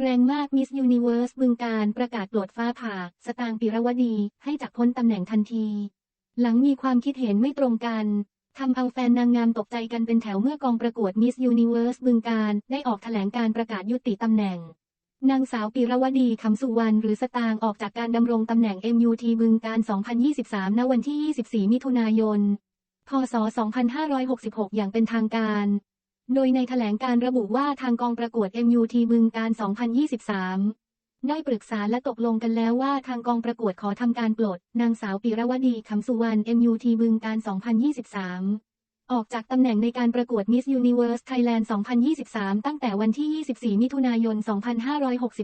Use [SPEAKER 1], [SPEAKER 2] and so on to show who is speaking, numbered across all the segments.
[SPEAKER 1] แรงมากมิสยูนิเวิร์สบึงการประกาศปลดฟ้าผ่า สตางปิรวดี ให้จากพ้นตำแหน่งทันที หลังมีความคิดเห็นไม่ตรงกันทำเอาแฟนนางงามตกใจกันเป็นแถวเมื่อกองประกวดมิสยูนิเวิร์สบึงการได้ออกแถลงการประกาศยุติตำแหน่ง นางสาวปิรวดีคำสุวรรณหรือสตางออกจากการดำรงตำแหน่ง MUT บึงการ 2023 ณ วันที่ 24 มิถุนายน พศ 2566 อย่างเป็นทางการ โดยในแถลงการระบุว่าทางกองประกวด MUT บึงการ 2023 ได้ปรึกษาและตกลงกันแล้วว่าทางกองประกวดขอทำการปลด นางสาวปิรวดีคำสุวรรณ MUT บึงการ 2023ออกจากตำแหน่งในการประกวด Miss Universe Thailand 2023 ตั้งแต่วันที่ 24 มิถุนายน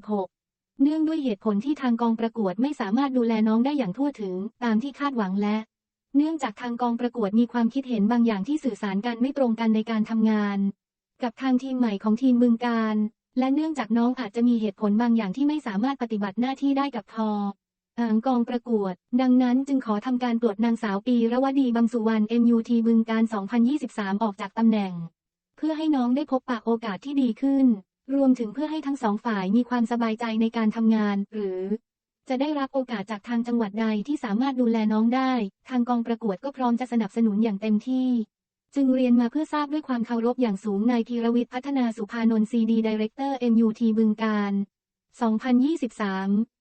[SPEAKER 1] 2566 เนื่องด้วยเหตุผลที่ทางกองประกวดไม่สามารถดูแลน้องได้อย่างทั่วถึง ตามที่คาดหวังและ เนื่องจากทางกองประกวดมีความคิดเห็นบางอย่างที่สื่อสารกันไม่ตรงกันในการทำงาน กับทางทีมใหม่ของทีมบึงการ และเนื่องจากน้องอาจจะมีเหตุผลบางอย่างที่ไม่สามารถปฏิบัติหน้าที่ได้กับพออ่างกองประกวด ดังนั้นจึงขอทำการปลดนางสาวปีระวดีบำสุวรรณ MUT บึงการ 2023 ออกจากตำแหน่ง เพื่อให้น้องได้พบปะโอกาสที่ดีขึ้น รวมถึงเพื่อให้ทั้งสองฝ่ายมีความสบายใจในการทำงาน หรือ จะได้รับโอกาสจากทางจังหวัดใดที่สามารถดูแลน้องได้ ทางกองประกวดก็พร้อมจะสนับสนุนอย่างเต็มที่ จึงเรียนมาเพื่อทราบด้วยความเคารพอย่างสูงนายธีรวิทย์พัฒนาสุภานนท์ซีดีดีเรคเตอร์ MUT บึงการ 2023